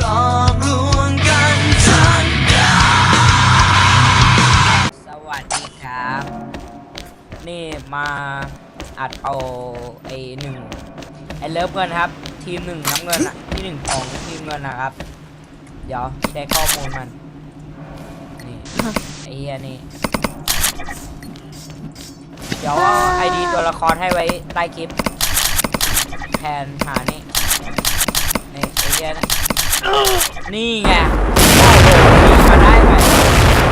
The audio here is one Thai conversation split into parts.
หลอกลวงกันทั้งสวัสดีครับ นี่มาอัดเอาไอหนึ่งไอเลิฟเงินครับ ทีมหนึ่งน้ำเงินอะที่หนึ่งของทีมเงินนะครับ เดี๋ยวได้ข้อมูลมัน นี่ไอเฮียนี่ เดี๋ยวเอาไอดีตัวละครให้ไว้ใต้คลิป แทนหานี่นี่ไอเฮียนะ นี่ไงโอ้โหยิงมาได้ไหม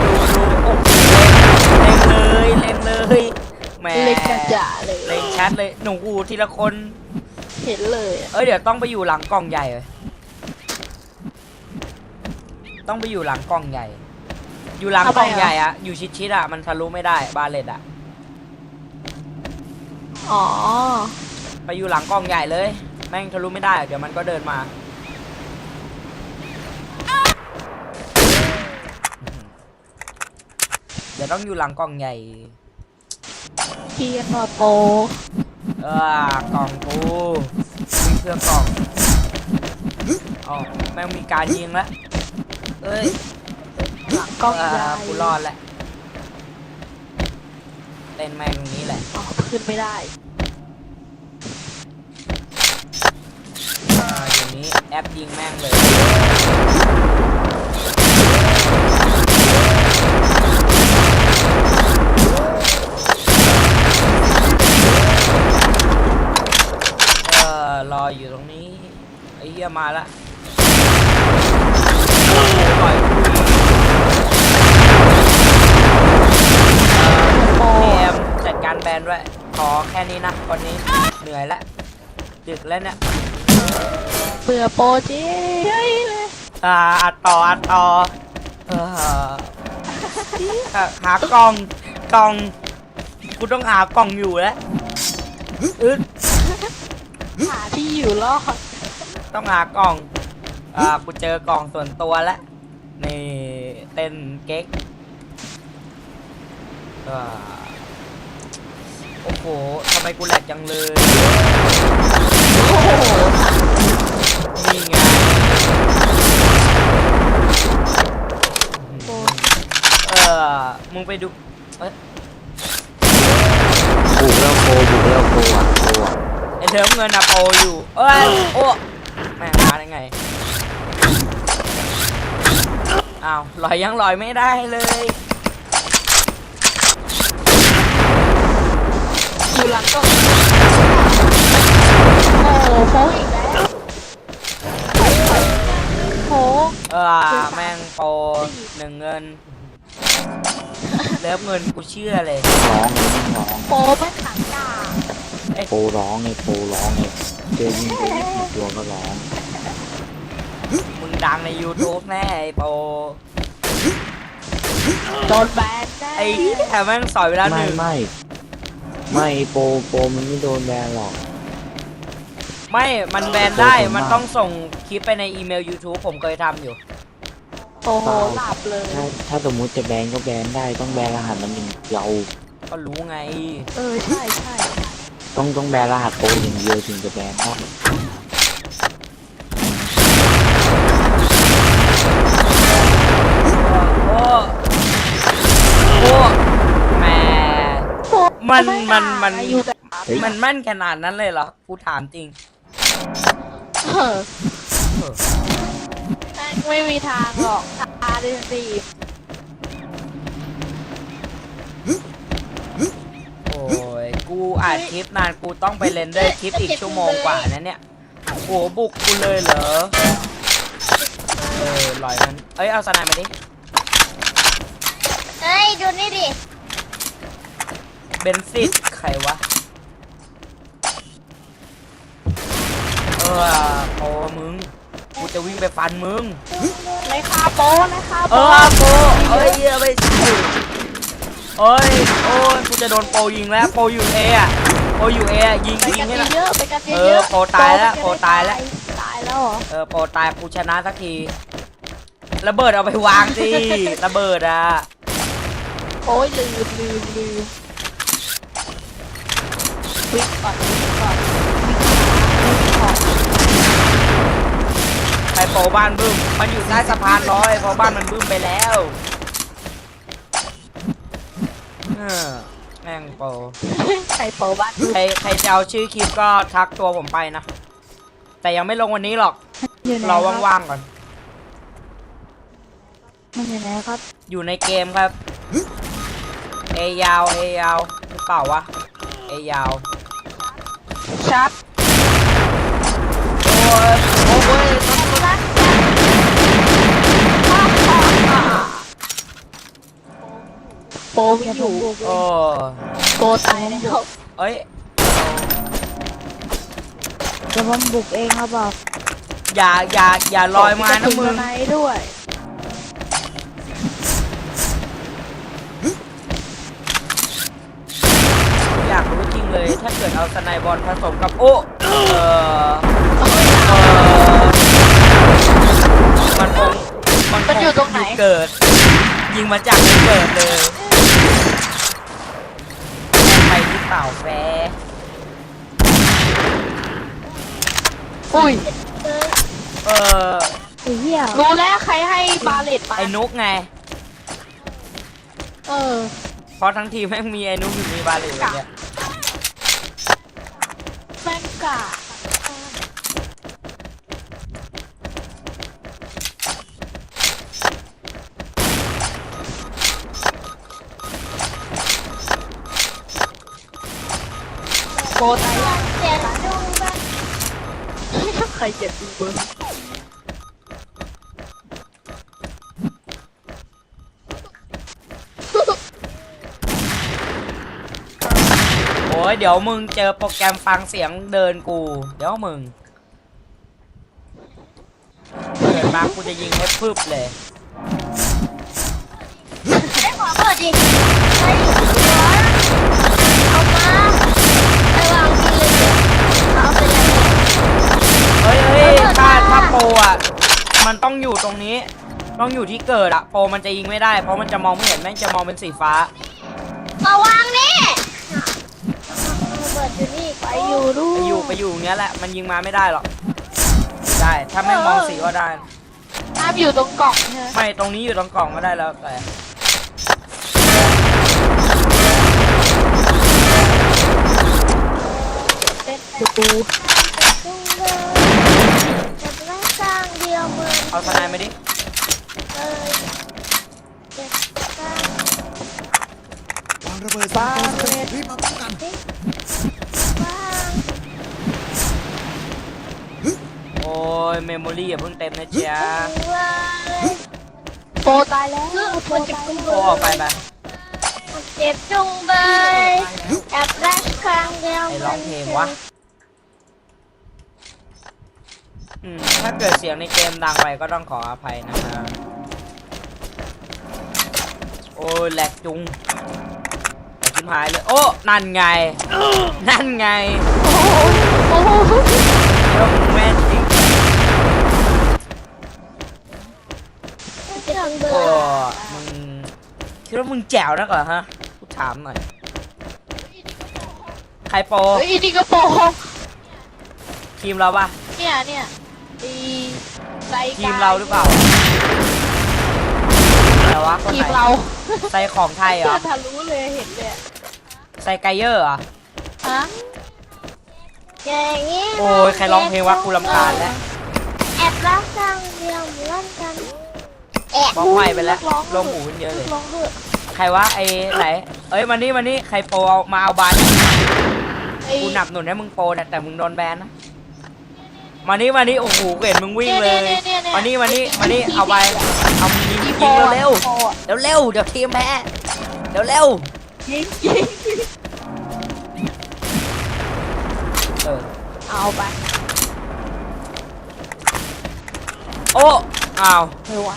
ดูดูโอ้โหเล็งเลยเล็งเลยแหมเล็กกระจะเลยเล็งชัดเลยหนูอูทีละคนเห็นเลยอะเอ้ยเดี๋ยวต้องไปอยู่หลังกล่องใหญ่เลยต้องไปอยู่หลังกล่องใหญ่ อยู่หลังกล่องใหญ่อะอยู่ชิดๆอะมันทะลุไม่ได้บาเลตอะอ๋อ ไปอยู่หลังกล่องใหญ่เลย แม่งทะลุไม่ได้ เดี๋ยวมันก็เดินมา ดี๋ยวต้องอยู่หลังกล่องใหญ่พี่กันว่าโปเออกล่องกูมีเครื่องกล่องอ๋อแม่งมีการยิงแล้วเอ้ยหลังกล้องเอใหญ่อกูรอดแล้วเล่นแม่งตรงนี้แหละอ๋อขึ้นไม่ได้อ่าอย่างนี้แอปยิงแม่งเลย ไอ้เหี้ยมาละโอ้โหปล่อยกูอีกโปพีเอ็มจัดการแบนด้วยขอแค่นี้นะวันนี้เหนื่อยแล้วดึกแล้วเนี่ยเบื่อโปจริงเลยอ่าอัดต่ออัดต่อเออหาหากล่องกล่องกูต้องหากล่องอยู่แล้วอึดหาที่อยู่รอด ต้องหากล่อง อ่า กูเจอกล่องส่วนตัวแล้วนี่เต้นเก๊กอ่าโอ้โหทำไมกูแหลกจังเลย โอ้โห นี่ไงโปเออ มึงไปดู เอ้ยบุกแล้วโคบุกแล้วโคอะโคอะไอเทอมเงินอะโปรอยู่ เอ้ย โอ้ แม่งมาได้ไง อ้าวลอยยังลอยไม่ได้เลยอยู่หลังกล้องโอ้โหโปอีกแล้วโปเออแม่งโปรหนึ่งเงิน เลิฟเงินกูเชื่อเลย ร้องไงร้องโปไม่ขังกาโคร้องไงโคร้องไงเจอยิงไปยิงผิดตัวก็ร้องมึงดังใน YouTube แน่ไอโปรโดนแบนแน่ไอ้แถมแม่งสอยเวลาหไม่นึ่งไม่ไม่โปรโปรมันไม่โดนแบนหรอก ไม่มันแบนได้มันต้องส่งคลิปไปในอีเมล YouTube ผมเคยทำอยู่ โอ้โหหลับเลย ถ้าถ้าสมมุติจะแบนก็แบนได้ต้องแบนรหัสมันอย่างเดียวก็รู้ไง เออใช่ใช่ต้องต้องแบนรหัสโปรอย่างเดียวถึงจะแบนได้โอ้โอ้แหมโปมันมันมันอยู่แต่เฮ้ยมันแม่นขนาดนั้นเลยเหรอกูถามจริง เออ ไม่มีทางหรอกทาดิสีโอ้ย กูอัดคลิปนานกูต้องไปเรนเดอร์คลิปอีกชั่วโมงกว่านะเนี่ย โอ้บุกกูเลยเหรอ เออลอยมัน เอ้ย เอาสไนด์มาดิ เฮ้ย ดูนี่ดิ เบนซิตใครวะ เออโอ้มึงกู จะวิ่งไปฟันมึง ในคาโปนะคะเออโปเอ้ยเหี้ยไม่ใช่เอ้ยโอ้ยกูจะโดนโปยิงแล้วโปอยู่เออะโปอยู่เออะยิงไปยิกังนให้ละ เยอะๆไปกันเอเยออะโปตายแล้วโปตายแล้ว ตายแล้วเหรอเออโปตายกูชนะสักทีระเบิดเอาไปวางสิระเบิดอะโอ้ยลืมลืมลืมวิ่งก่อนวิ่งก่อน อนใครรโปรบ้านบึ้ม มันอยู่ใต้สะพานลอยเพราะบ้านมันบึ้มไปแล้วเออแม่งโปรใครโปรบ้านใครใครจะเอาชื่อคลิปก็ทักตัวผมไปนะ แต่ยังไม่ลงวันนี้หรอก อยู่ไหนรอครับว่างๆก่อน มันอยู่ไหนครับ อยู่ในเกมครับ เอยาว เอยาวหรือเปล่าวะ เอยาว ชัด โอ้ยโอ้ยโปร ไม่อยู่โอ้โปรตายแล้วเอ้ย จะมันบุกเองครับบอกอย่าอย่าอย่าลอยมานะมึง ไหนด้วยอยากรู้จริงเลย ถ้าเกิดเอาสไนบอลผสมกับโอ้เออเออมันคงมันคมันงอยู่ตรงไหน เกิด ยิงมาจากที่เกิดเลยใครที่ เปล่าแฟร์อุ้ยเออไอ้เหี้ยรู้แล้วใครให้บาเลตไปไอ้นุกไง เออ เพราะทั้งทีมแม่งมีไอ้นุกอยู่มีบาเลตอย่างเงี้ยแม่งกะ โปรตายยังเจ็บจุงบ้ใครเจ็บจุงบิ้งโอ้ยเดี๋ยวมึงเจอโปรแกรมฟังเสียงเดินกู เดี๋ยวมึงเกิดมากูจะยิงให้พึบเลยไอ้ขอเปิดดิไอยู่หัวเอามา มันต้องอยู่ตรงนี้ ต้องอยู่ที่เกิดอะโปรมันจะยิงไม่ได้ เพราะมันจะมองไม่เห็นแม่งจะมองเป็นสีฟ้ามาวางนี่เปิดอยู่นี่ไปอยู่ด้วไปยอยู่ไปอยู่อย่างเงี้ยแหละ มันยิงมาไม่ได้หรอก ได้ ถ้าแม่งมองสีก็ได้ห้ามอยู่ตรงกล่องใช่ไหมไม่ตรงนี้อยู่ตรงกล่องก็ได้แล้วแต่ เต้นประตู จุงเลยจะไม่สร้างเดียว เหมือนเอาทนายมาดิเลยเจ็บสร้างวางระเบิดสามตัวรีบมาป้องกันบ้างโอ้ยเมมโมรี่อย่าเพิ่งเต็มนะจ๊ะเลยโปรตายแล้วคือโปรมันจะตายกุมโอ้ออกไปไปเจ็บจุงเบยแอบรักครั้งเดียวไอ้ร้องเพลงวะ อืมถ้าเกิดเสียงในเกมดังไปก็ต้องขออภัยนะครับโอ้ยแหลกจุงแหลกชิมหายเลย โอ้ นั่นไง นั่นไงโอ้โหเดี๋ยวมึงแม่นจริงเจ็บจุงเบโอ้ยมึงคิดว่ามึงแจ๋วนักเหรอฮะกูถามหน่อย ใครโปรเฮ้ยอีนี่ก็โปรทีมเราปะเนี่ยเนี่ย อีไซทีมเราหรือเปล่าแต่ว่าคนทีไหมนเราใส่ของไทยเหรอทะลุเลยเห็นเลยอะใส่ไกเยอร์เหรอ ฮะอย่างนี้โอ้ยใครร้องเพลงวะกูรำคาญแล้ว แอบรักครั้งเดียวเหมือนกันแอบบอกไม่ไปแล้วลงหูกันเยอะเลย ร้องเถอะใครวะไอ้ไหน เอ้ยมานี่มานี่ใครโปรเอามาเอาบานไอ้กูหนับหนุนให้มึงโปรเนี่ยแต่มึงโดนแบนนะ มานี่มานี่โอ้โหกูเห็นมึงวิ่งเลยนี่นี่นี่มานี่มานี่มานี่เอาไป เอามึงยิงอียิงโปรอะเร็วโปรอะเร็วเร็วๆเดี๋ยวทีมแพ้เร็วเร็วยิงยิงเออเอาไป โอ้อ้าวไม่ไหว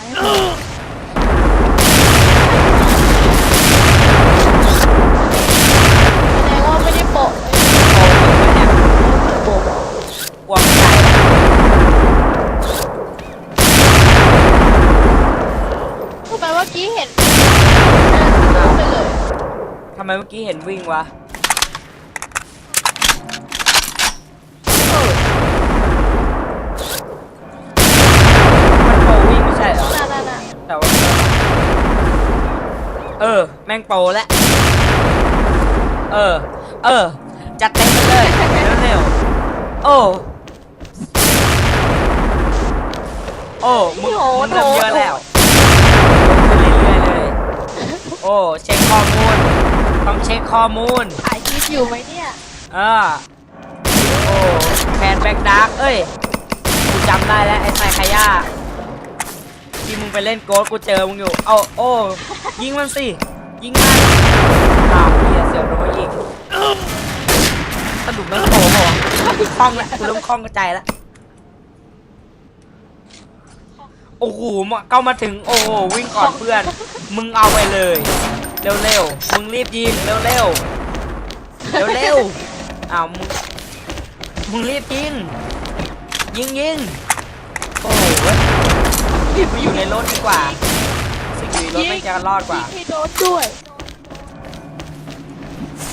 แสดงว่าไม่ได้โปะโปรจริงปะเนี่ยโปะกลัวไไมเมื่อกี้เห็นวิ่งวะมันโปรวิ่งไม่ใช่เหรอแต่ว่า เออ แม่งโปรแล้ว เออ เออ จัดเต็มเลย เร็วๆ โอ้ โอ้ มึงมึงเริ่มเยอะแล้วเรื่อยๆเลย โอ้ เช็คข้อมูล ต้องเช็คข้อมูล ถ่ายคลิปอยู่ไหมเนี่ยเออโอ้แฟนแบ็กดาร์กเอ้ย กูจำได้แล้ว ไอ้ไซคาย่าที่มึงไปเล่นโกดกูเจอมึงอยู่ เอาโอ้ ยิงมันสิ ยิงมันอ้าวเฮียเสียวโดนเขายิงสรุปมันโผล่เหรอคล่องแล้วกูเริ่มคล่องกระจายแล้วโอ้โหมาเข้ามาถึง โอ้โหวิ่งก่อนเพื่อน มึงเอาไปเลย เร็วๆมึงรีบยิงเร็วๆเร็วๆอ้าวมึงมึงรีบยิงยิงยิงโอ้โหเว้ยรีบไปอยู่ในรถดีกว่าสิ่งอยู่ในรถไม่งจะรอดกว่าให้โดนด้วย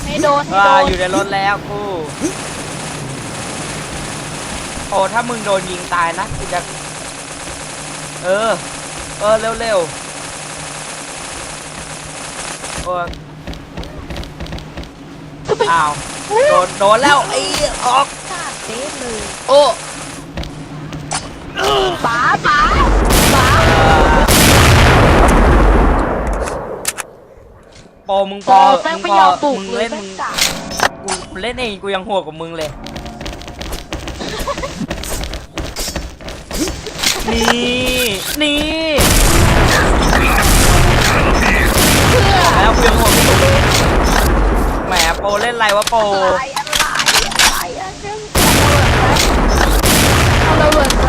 ให้โดนให้อ่าโดนอยู่ในรถแล้วกูโอ้ถ้ามึงโดนยิงตายนะกูจะเออเออเร็วๆ โอ้ยอ้าว โดน โดนแล้ว ไอ้ออกขาดเต็มเลยโอ้ป๋าป๋าป๋าโปรมึงพป๋าอแม่งมึงไม่พยออมปลุกมึงเลยเล่นแม่มึงงด่ากูเล่นเองกูยังโหดกว่ามึงเลย นี่ นี่ แล้วกูยังหดกว่ามึงแหมโปรเล่นอะไรวะโปรอะไรอะไรอะไรอะเจ้าเอาระเบิดไหม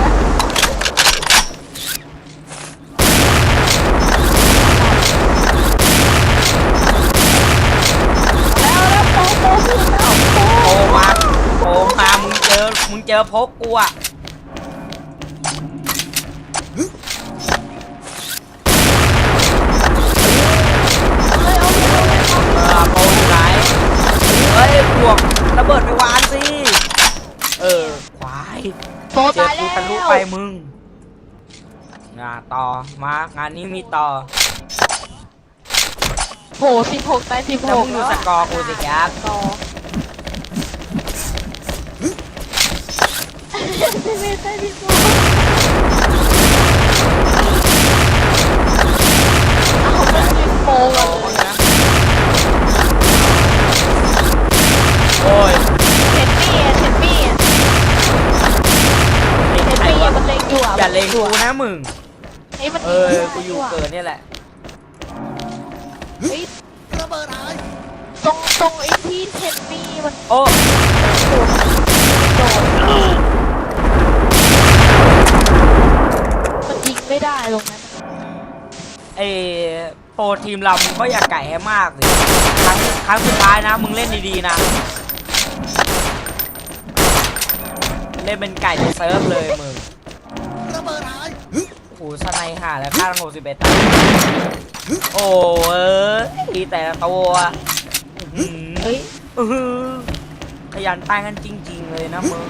แล้วแล้วโป๊ะโป๊ะขึ้นแล้วโป๊ะโปรมาโปรมามึงเจอมึงเจอพกกูอะ วกระเบิดไปวางสิ เออ ควายโป๊ะเจอตายกูแล้ว ทะลุไปมึงงาต่อ มางานนี้มีต่อโหสิบหกตายสิบหแล้วกมึงดูสกอร์กูสิครับต่อสิบเอ็ดตายสิบหก มึงไอ้มันเออ กูอยู่เกินเนี่ยแหละ เฮ้ยระเบิดหายตรงตรงไอ้ที่เห็นมี่มันโอ้โดดมันยิงไม่ได้ตรงนั้นไอโปรทีมเรามึงก็อย่าไก่ให้มากสิครั้งครั้งสุดท้ายนะ มึงเล่นดีๆนะ เล่นเป็นไก่ในเซิร์ฟเลยมึง หสไนห่าแล้วค่าทั้งหกสิบเอ็ดโอ้เออแต่ละตัวอื้อหือเฮ้ยอื้อหือขยันตายกันจริง ๆ เลยนะมึง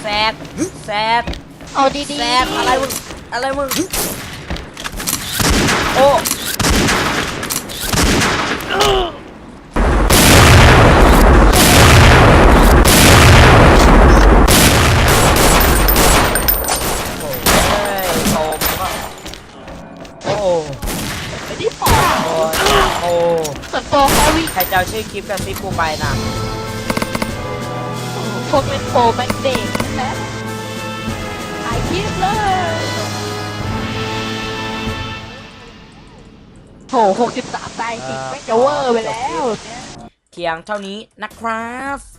แซดแซดเอาดีๆแซดอะไรมึงอะไรมึงโอ้ จะเอาชื่อคลิปกับซิปกูไปนะพวกเล่นโปรแม็กเด็กนั่นแหละถ่ายคลิปเลยโหหกสิบสามตายจริงไม่งจะเวอร์ไปแล้วแบบเนี้ยเพียงเท่านี้นะครับ